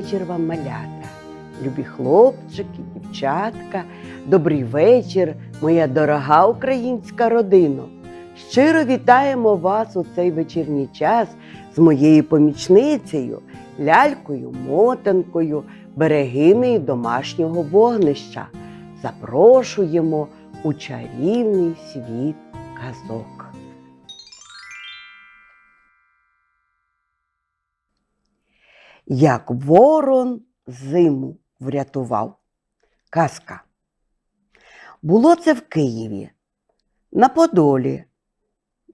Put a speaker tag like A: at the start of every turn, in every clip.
A: Вечір вам, малята, любі хлопчики, дівчатка, добрий вечір, моя дорога українська родино. Щиро вітаємо вас у цей вечірній час з моєю помічницею, лялькою, мотанкою, берегинею домашнього вогнища. Запрошуємо у чарівний світ казок. Як ворон зиму врятував. Казка. Було це в Києві, на Подолі.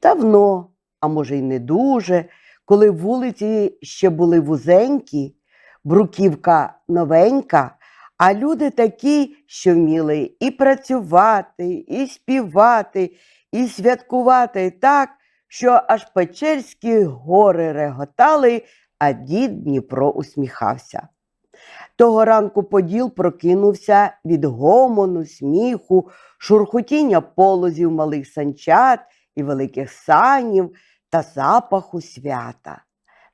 A: Давно, а може й не дуже, коли вулиці ще були вузенькі, бруківка новенька, а люди такі, що вміли і працювати, і співати, і святкувати так, що аж Печерські гори реготали, а дід Дніпро усміхався. Того ранку Поділ прокинувся від гомону, сміху, шурхотіння полозів малих санчат і великих санів та запаху свята.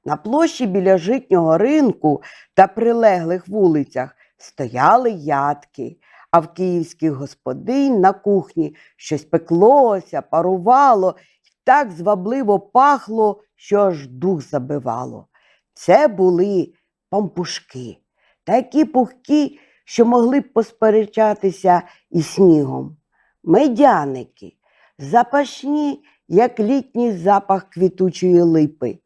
A: На площі біля житнього ринку та прилеглих вулицях стояли ядки, а в київських господинь на кухні щось пеклося, парувало і так звабливо пахло, що аж дух забивало. Це були пампушки, такі пухкі, що могли б посперечатися із снігом. Медяники, запашні, як літній запах квітучої липи,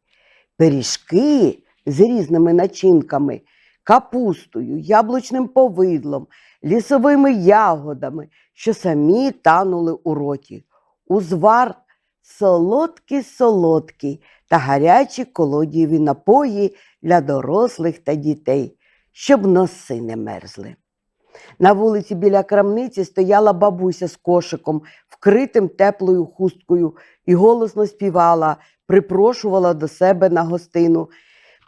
A: пиріжки з різними начинками, капустою, яблучним повидлом, лісовими ягодами, що самі танули у роті. Узвар солодкий солодкий та гарячі колодієві напої для дорослих та дітей, щоб носи не мерзли. На вулиці біля крамниці стояла бабуся з кошиком, вкритим теплою хусткою, і голосно співала, припрошувала до себе на гостину.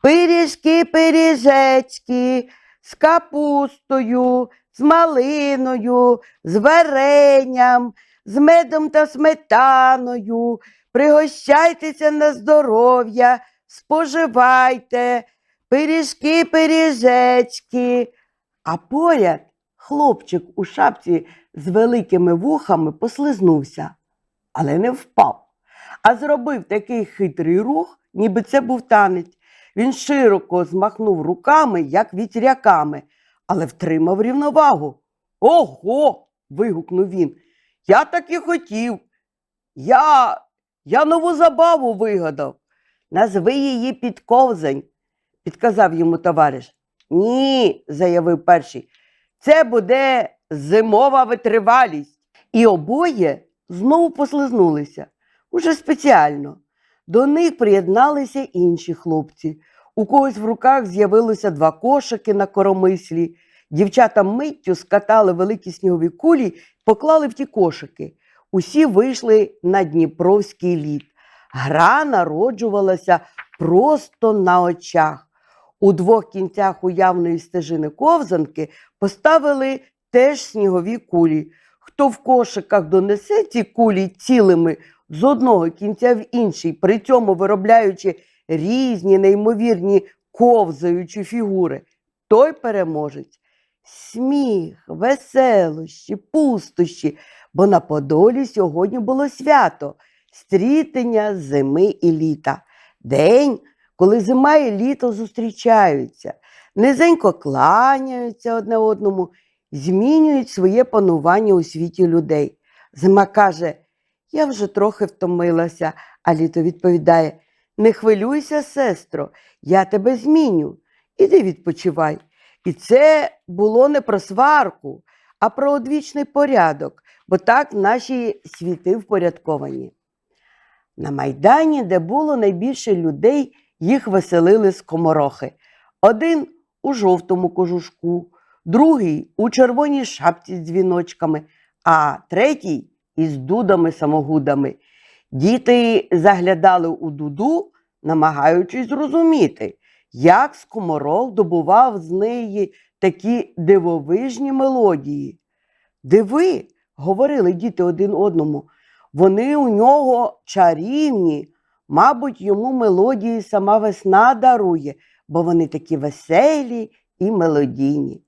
A: Пиріжки, пиріжечки, з капустою, з малиною, з варенням, з медом та сметаною. Пригощайтеся на здоров'я, споживайте, пиріжки, пиріжечки. А поряд хлопчик у шапці з великими вухами послизнувся, але не впав, а зробив такий хитрий рух, ніби це був танець. Він широко змахнув руками, як вітряками, але втримав рівновагу. Ого. вигукнув він. Я так і хотів. Я, я нову забаву вигадав. Назви її підковзань, підказав йому товариш. Ні, заявив перший. Це буде зимова витривалість. І обоє знову послизнулися уже спеціально. До них приєдналися інші хлопці. У когось в руках з'явилося два кошики на коромислі. Дівчата миттю скатали великі снігові кулі поклали в ті кошики. Усі вийшли на Дніпровський лід. Гра народжувалася просто на очах. У двох кінцях уявної стежини ковзанки поставили теж снігові кулі. Хто в кошиках донесе ці кулі цілими з одного кінця в інший, при цьому виробляючи різні неймовірні ковзаючі фігури, той переможець. Сміх, веселощі, пустощі, бо на Подолі сьогодні було свято стрітення зими і літа. День, коли зима і літо зустрічаються, низенько кланяються одне одному, змінюють своє панування у світі людей. Зима каже, я вже трохи втомилася, а літо відповідає: Не хвилюйся, сестро, я тебе зміню. Іди відпочивай. І це було не про сварку, а про одвічний порядок, бо так наші світи впорядковані. На майдані, де було найбільше людей, їх веселили скоморохи. Один у жовтому кожушку, другий у червоній шапці з дзвіночками, а третій із дудами-самогудами. Діти заглядали у дуду, намагаючись зрозуміти, як скоморох добував з неї такі дивовижні мелодії. Диви, говорили діти один одному, вони у нього чарівні, мабуть, йому мелодії сама весна дарує, бо вони такі веселі і мелодійні.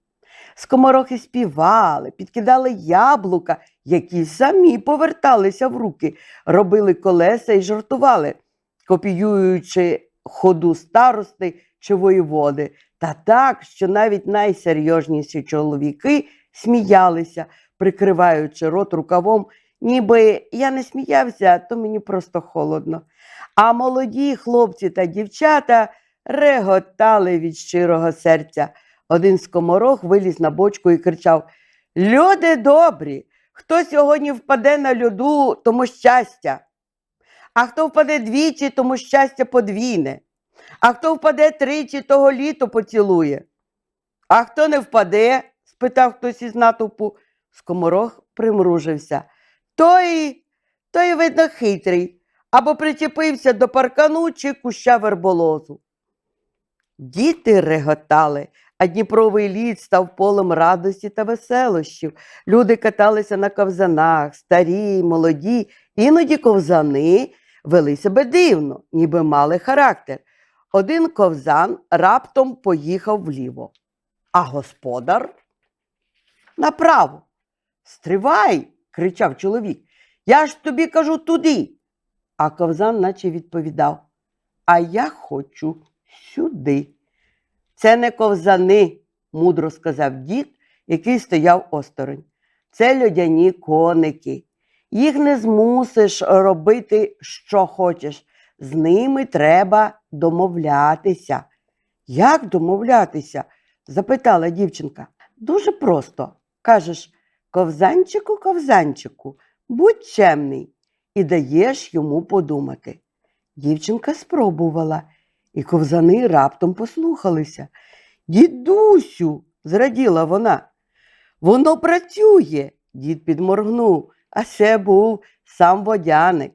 A: Скоморохи співали, підкидали яблука, які самі поверталися в руки, робили колеса і жартували, копіюючи ходу старости чи воєводи, та так, що навіть найсерйозніші чоловіки сміялися, прикриваючи рот рукавом, ніби я не сміявся, то мені просто холодно. А молоді хлопці та дівчата реготали від щирого серця. Один скоморох виліз на бочку і кричав: Люди добрі! Хто сьогодні впаде на льоду, тому щастя. А хто впаде двічі, тому щастя подвійне. А хто впаде тричі, того літо поцілує. А хто не впаде? спитав хтось із натовпу. Скоморох примружився. Той, той, видно, хитрий, або причепився до паркану чи куща верболозу. Діти реготали, а Дніпровий лід став полем радості та веселощів. Люди каталися на ковзанах, старі, молоді, іноді ковзани вели себе дивно, ніби мали характер. Один ковзан раптом поїхав вліво, а господар направо. Стривай, кричав чоловік. Я ж тобі кажу туди. А ковзан наче відповідав: А я хочу сюди. Це не ковзани, мудро сказав дід, який стояв осторонь. Це льодяні коники. Їх не змусиш робити, що хочеш. З ними треба домовлятися. Як домовлятися? запитала дівчинка. Дуже просто. Кажеш, ковзанчику, ковзанчику, будь чемний, і даєш йому подумати. Дівчинка спробувала, і ковзани раптом послухалися. Дідусю, зраділа вона. Воно працює, дід підморгнув, а це був сам водяник.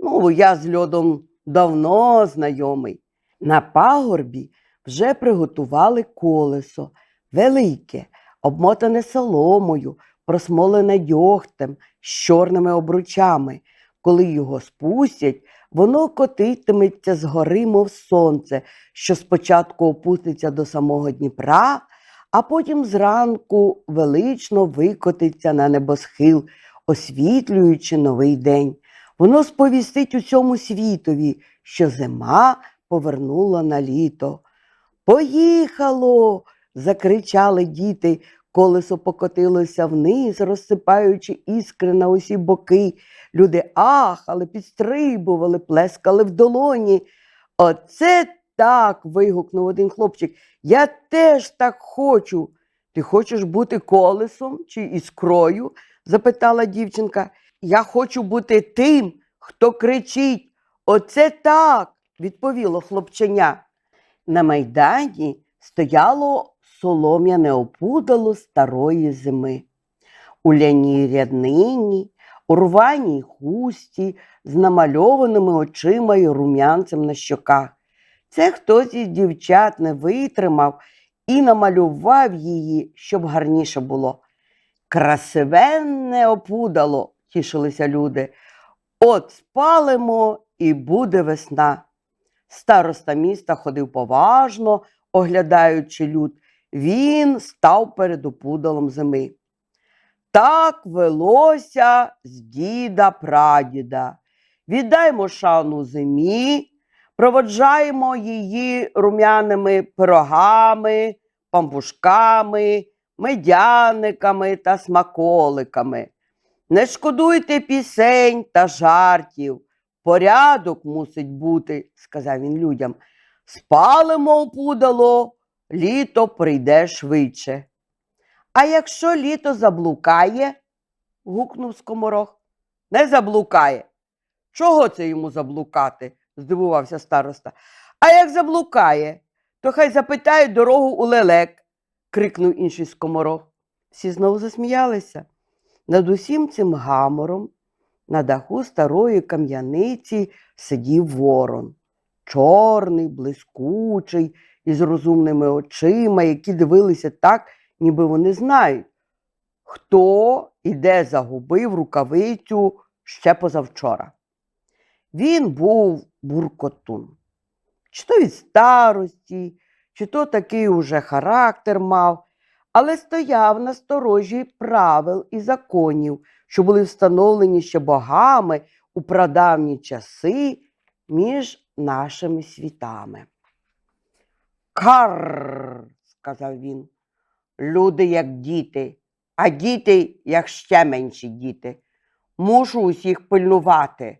A: Ну, я з льодом давно знайомий. На пагорбі вже приготували колесо, велике, обмотане соломою, просмолене дьогтем з чорними обручами. Коли його спустять, воно котитиметься згори, мов сонце, що спочатку опуститься до самого Дніпра, а потім зранку велично викотиться на небосхил, освітлюючи новий день. Воно сповістить усьому світові, що зима повернула на літо. Поїхало. закричали діти. Колесо покотилося вниз, розсипаючи іскри на усі боки. Люди ахали, підстрибували, плескали в долоні. Оце так. вигукнув один хлопчик. Я теж так хочу. Ти хочеш бути колесом чи іскрою? запитала дівчинка. Я хочу бути тим, хто кричить. Оце так, відповіло хлопченя. На майдані стояло солом'яне опудало старої зими. У ляній ряднині, у рваній хусті, з намальованими очима і рум'янцем на щоках. Це хтось із дівчат не витримав і намалював її, щоб гарніше було. Красивенне опудало, тішилися люди. От спалимо і буде весна. Староста міста ходив поважно, оглядаючи люд. Він став перед опудалом зими. Так велося з діда прадіда. Віддаймо шану зимі, проводжаємо її рум'яними пирогами, пампушками, медяниками та смаколиками. Не шкодуйте пісень та жартів. Порядок мусить бути, сказав він людям. Спалимо опудало, літо прийде швидше. А якщо літо заблукає, гукнув скоморох. Не заблукає. Чого це йому заблукати? здивувався староста. А як заблукає, то хай запитає дорогу у лелек, крикнув інший скоморох. Всі знову засміялися. Над усім цим гамором на даху старої кам'яниці сидів ворон. Чорний, блискучий, із розумними очима, які дивилися так, ніби вони знають, хто і де загубив рукавицю ще позавчора. Він був буркотун. Чи то від старості, чи то такий уже характер мав, але стояв на сторожі правил і законів, що були встановлені ще богами у прадавні часи між нашими світами. Карр, сказав він, люди як діти, а діти як ще менші діти. Мушу усіх пильнувати.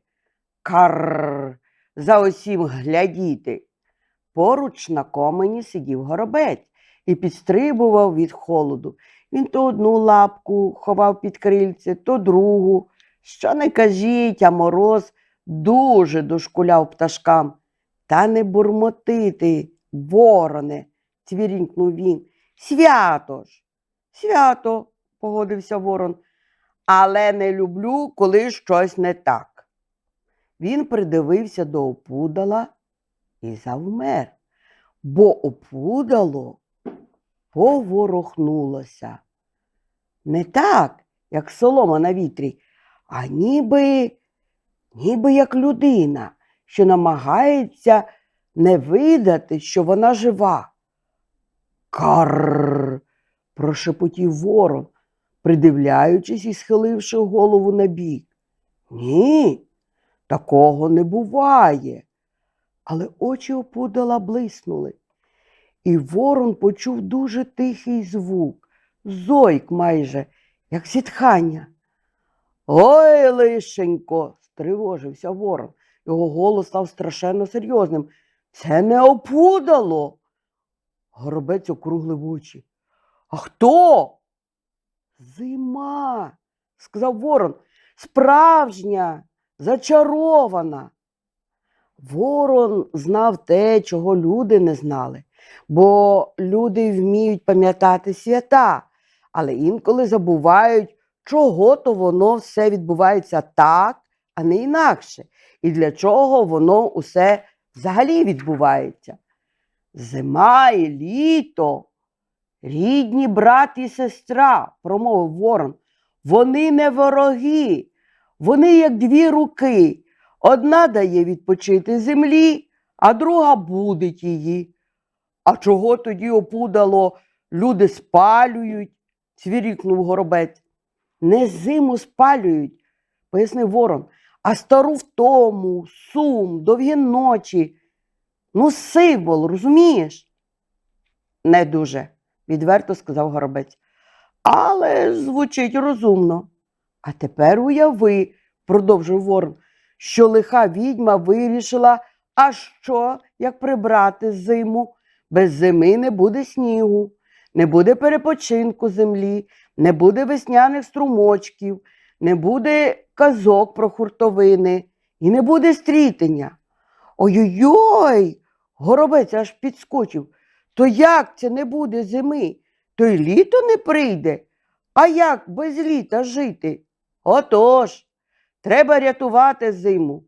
A: Карр, за усім глядіти. Поруч на комені сидів горобець і підстрибував від холоду. Він то одну лапку ховав під крильце, то другу. Що не кажіть, а мороз дуже дошкуляв пташкам. Та не бурмотити, вороне, цвірінькнув він. Свято ж. Свято, погодився ворон, але не люблю, коли щось не так. Він придивився до опудала і завмер, бо опудало поворухнулося. Не так, як солома на вітрі, а ніби, ніби як людина, що намагається не видати, що вона жива. Карр. прошепотів ворон, придивляючись і схиливши голову на бік. Ні, такого не буває. Але очі опудала блиснули, і ворон почув дуже тихий звук, зойк майже, як зітхання. Ой, лишенько, стривожився ворон. Його голос став страшенно серйозним. Це не опудало. Горобець округлив очі. А хто? Зима, сказав ворон, справжня, зачарована. Ворон знав те, чого люди не знали, бо люди вміють пам'ятати свята, але інколи забувають, чого то воно все відбувається так, а не інакше, і для чого воно усе взагалі відбувається. Зима і літо, рідні брат і сестра, промовив ворон, вони не вороги, вони як дві руки. Одна дає відпочити землі, а друга будить її. А чого тоді опудало, люди спалюють, цвірікнув горобець. Не зиму спалюють, пояснив ворон, а стару втому, сум, довгі ночі. Ну, символ, розумієш? Не дуже, відверто сказав горобець. Але звучить розумно. А тепер уяви, продовжив ворон, що лиха відьма вирішила, а що, як прибрати зиму? Без зими не буде снігу, не буде перепочинку землі, не буде весняних струмочків, не буде казок про хуртовини і не буде стрітення. Ой-ой-ой, горобець аж підскочив. То як це не буде зими? То й літо не прийде. А як без літа жити? Отож, треба рятувати зиму.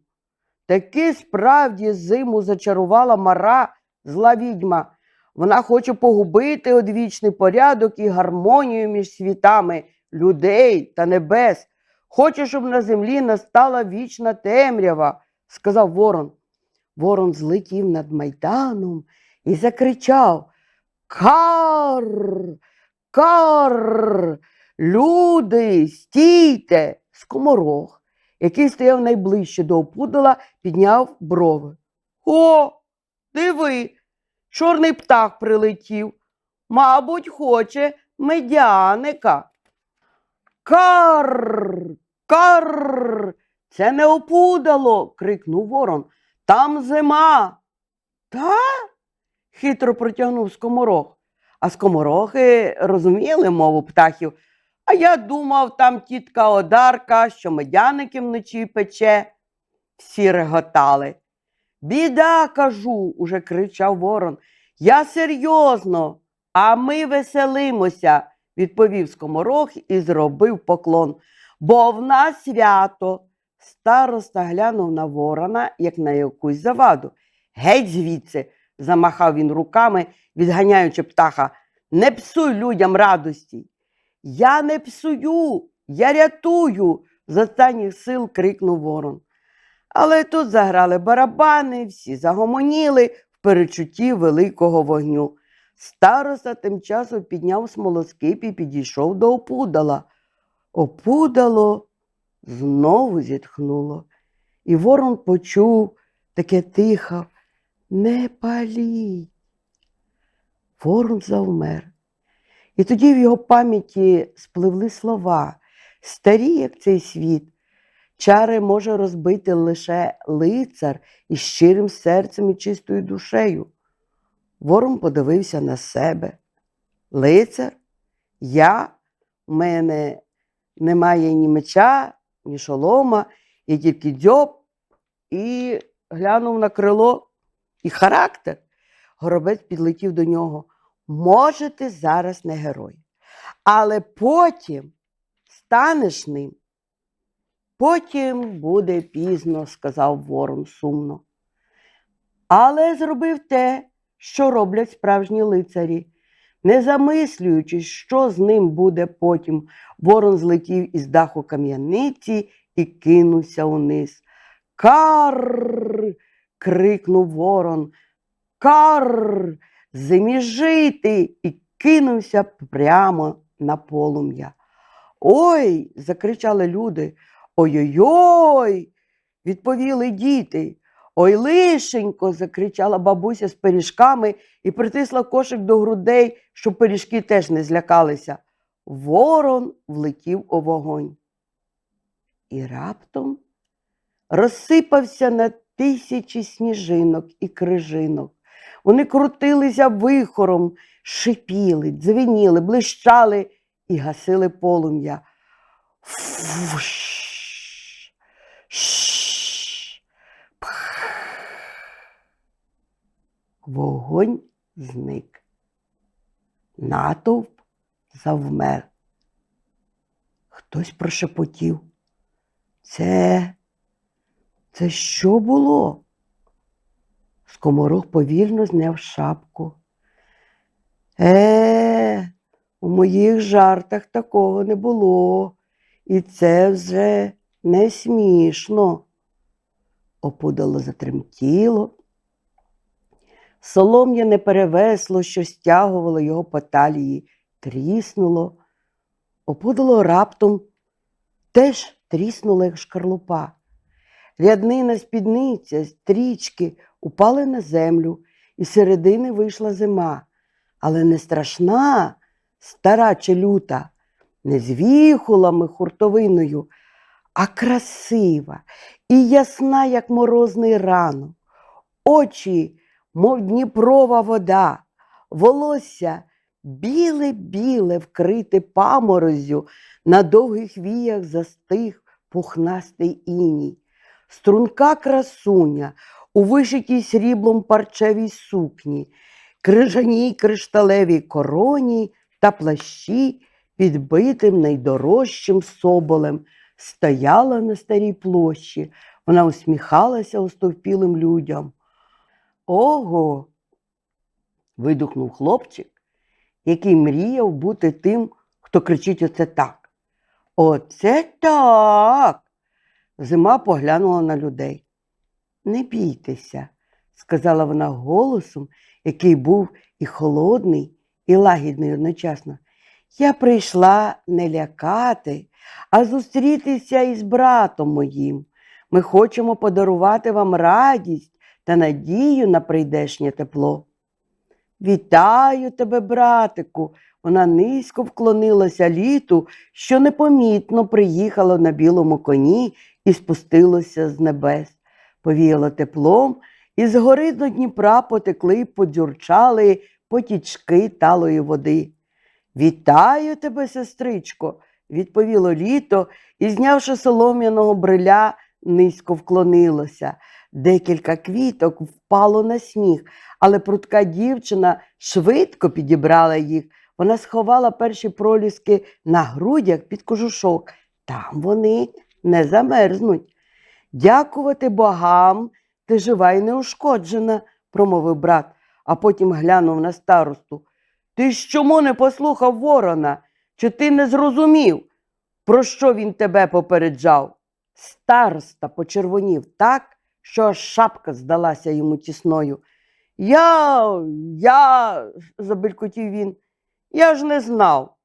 A: Таки справді зиму зачарувала мара зла відьма. Вона хоче погубити одвічний порядок і гармонію між світами людей та небес. Хоче, щоб на землі настала вічна темрява, сказав ворон. Ворон злетів над майданом і закричав Кар, кар, люди, стійте! Скоморох, який стояв найближче до опудала, підняв брови. О, диви, чорний птах прилетів. Мабуть, хоче медяника. Кар, кар, це не опудало, крикнув ворон. Там зима. Та? хитро протягнув скоморох. А скоморохи розуміли мову птахів. А я думав, там тітка Одарка, що медяники вночі пече. Всі реготали. Біда, кажу, уже кричав ворон. Я серйозно, а ми веселимося, відповів скоморох і зробив поклон. Бо в нас свято. Староста глянув на ворона, як на якусь заваду. Геть звідси, замахав він руками, відганяючи птаха. Не псуй людям радості. Я не псую, я рятую, з останніх сил крикнув ворон. Але тут заграли барабани, всі загомоніли, в перечутті великого вогню. Староста тим часом підняв смолоскип і підійшов до опудала. Опудало знову зітхнуло, і ворон почув таке тихо не паліть. Ворон завмер. І тоді в його пам'яті спливли слова, старі, як цей світ. Чари може розбити лише лицар із щирим серцем і чистою душею. Ворон подивився на себе. Лицар, я, у мене немає ні меча, ні шолома, є тільки дзьоб і глянув на крило і характер. Горобець підлетів до нього. Може, ти зараз не герой, але потім станеш ним. Потім буде пізно, сказав ворон сумно. Але зробив те, що роблять справжні лицарі. Не замислюючись, що з ним буде потім, ворон злетів із даху кам'яниці і кинувся униз. Кар. крикнув ворон. Кар. Зимі жити і кинувся прямо на полум'я. Ой. закричали люди. Ой-ой-ой. відповіли діти. Ой, лишенько. закричала бабуся з пиріжками і притисла кошик до грудей, щоб пиріжки теж не злякалися. Ворон влетів у вогонь. І раптом розсипався на тисячі сніжинок і крижинок. Вони крутилися вихором, шипіли, дзвеніли, блищали і гасили полум'я. Фуш, Вогонь зник. Натовп завмер. Хтось прошепотів. Це, це що було? Скоморох повільно зняв шапку. Е, у моїх жартах такого не було, і це вже не смішно. Опудало затремтіло. Солом'яне перевесло, що стягувало його по талії, тріснуло. Опудало раптом теж тріснуло, як шкарлупа. Ряднина спідниця, стрічки упали на землю, і з середини вийшла зима, але не страшна, стара чи люта, не з віхулами хуртовиною, а красива і ясна, як морозний ранок, очі, мов дніпрова вода, волосся біле-біле, вкрите паморозю, на довгих віях застиг пухнастий іній. Струнка красуня у вишитій сріблом парчевій сукні, крижаній кришталевій короні та плащі, підбитим найдорожчим соболем, стояла на старій площі. Вона усміхалася остовпілим людям. Ого. видухнув хлопчик, який мріяв бути тим, хто кричить оце так. Оце так. Зима поглянула на людей. Не бійтеся, сказала вона голосом, який був і холодний, і лагідний одночасно. Я прийшла не лякати, а зустрітися із братом моїм. Ми хочемо подарувати вам радість та надію на прийдешнє тепло. Вітаю тебе, братику. Вона низько вклонилася літу, що непомітно приїхало на білому коні і спустилося з небес. Повіяло теплом, і з гори до Дніпра потекли й подзюрчали потічки талої води. Вітаю тебе, сестричко, відповіло літо і, знявши солом'яного бриля, низько вклонилося. Декілька квіток впало на сніг, але прутка дівчина швидко підібрала їх. Вона сховала перші проліски на грудях під кожушок. Там вони не замерзнуть. Дякувати богам, ти жива й неушкоджена, промовив брат, а потім глянув на старосту. Ти ж чому не послухав ворона? Чи ти не зрозумів, про що він тебе попереджав? Староста почервонів так, що шапка здалася йому тісною. Я, я, забелькотів він, я ж не знав.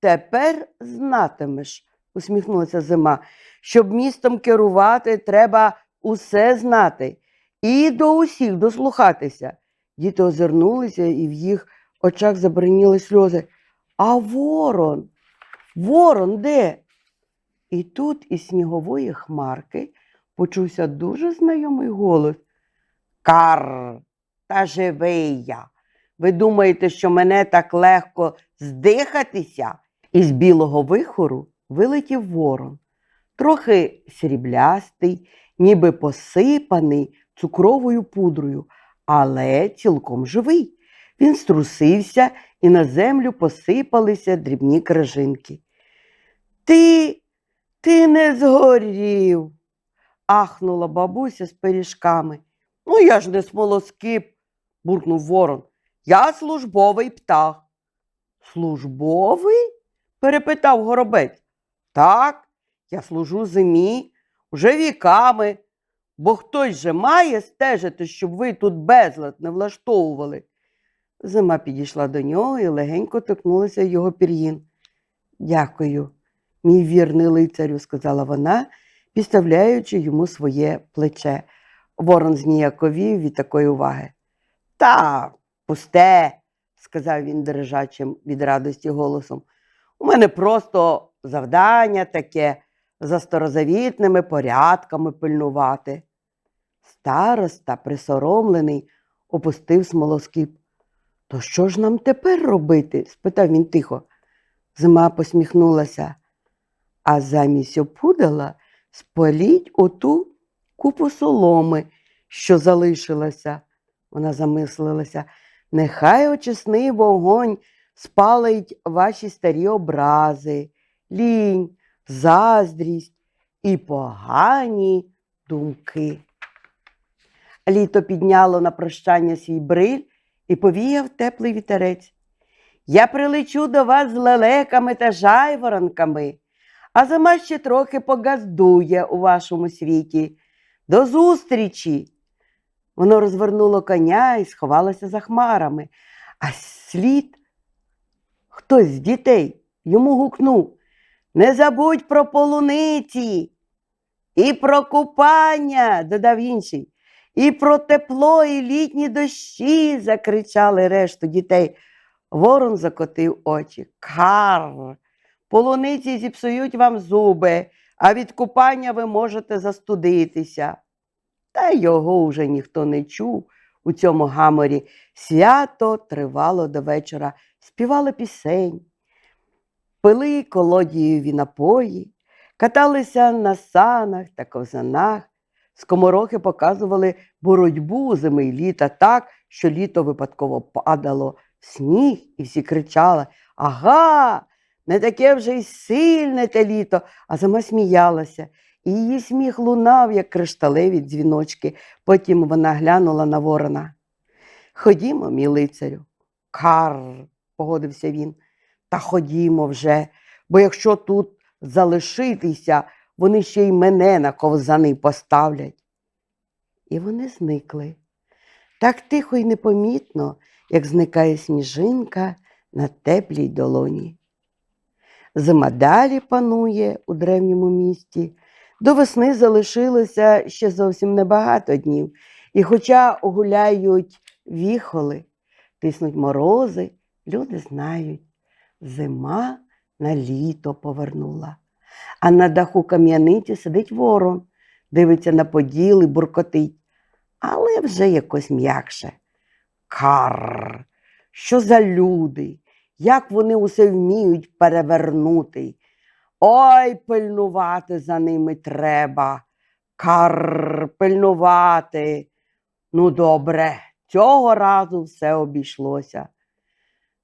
A: Тепер знатимеш, усміхнулася зима. Щоб містом керувати, треба усе знати і до усіх дослухатися. Діти озирнулися, і в їх очах забриніли сльози. А ворон? Ворон де? І тут із снігової хмарки почувся дуже знайомий голос. Кар, та живий я. Ви думаєте, що мене так легко здихатися? Із білого вихору вилетів ворон, трохи сріблястий, ніби посипаний цукровою пудрою, але цілком живий. Він струсився, і на землю посипалися дрібні крижинки. Ти, ти не згорів, ахнула бабуся з пиріжками. Ну, я ж не смолоскип, буркнув ворон. Я службовий птах. Службовий? перепитав горобець. Так, я служу зимі, уже віками, бо хтось же має стежити, щоб ви тут безлад не влаштовували. Зима підійшла до нього і легенько торкнулася його пір'їн. Дякую, мій вірний лицарю, сказала вона, підставляючи йому своє плече. Ворон зніяковів від такої уваги. Та, пусте, сказав він дрижачим від радості голосом. У мене просто завдання таке за старозавітними порядками пильнувати. Староста, присоромлений, опустив смолоскип. То що ж нам тепер робити? спитав він тихо. Зима посміхнулася. А замість опудала спаліть оту купу соломи, що залишилася. Вона замислилася. Нехай очисний вогонь спалить ваші старі образи, лінь, заздрість і погані думки. Літо підняло на прощання свій бриль і повіяв теплий вітерець. Я прилечу до вас з лелеками та жайворонками, а зима ще трохи погаздує у вашому світі. До зустрічі! Воно розвернуло коня і сховалося за хмарами, а слід хтось з дітей йому гукнув Не забудь про полуниці і про купання, додав інший, і про тепло, і літні дощі, закричали решту дітей. Ворон закотив очі. Кар. Полуниці зіпсують вам зуби, а від купання ви можете застудитися. Та його уже ніхто не чув у цьому гаморі. Свято тривало до вечора, співали пісень, пили колодієві напої, каталися на санах та ковзанах. Скоморохи показували боротьбу зими й літа так, що літо випадково падало в сніг, і всі кричали Ага, не таке вже й сильне те літо, а зима сміялася. І її сміх лунав, як кришталеві дзвіночки. Потім вона глянула на ворона. Ходімо, мій лицарю. Кар, погодився він. Та ходімо вже, бо якщо тут залишитися, вони ще й мене на ковзани поставлять. І вони зникли. Так тихо й непомітно, як зникає сніжинка на теплій долоні. Зима далі панує у древньому місті. До весни залишилося ще зовсім небагато днів, і хоча гуляють віхоли, тиснуть морози, люди знають, зима на літо повернула. А на даху кам'яниці сидить ворон, дивиться на поділ і буркотить, але вже якось м'якше. Кар, що за люди, як вони усе вміють перевернути. Ой, пильнувати за ними треба. Кар, пильнувати. Ну, добре, цього разу все обійшлося.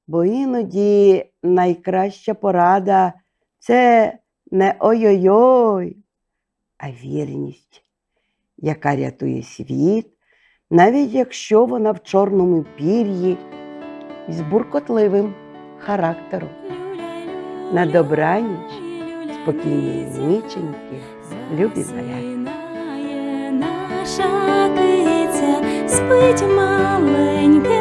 A: Бо іноді найкраща порада це не ой-ой-ой, а вірність, яка рятує світ, навіть якщо вона в чорному пір'ї з буркотливим характером. На добраніч, спокійні ніченьки, любі.
B: Наша спить маленьке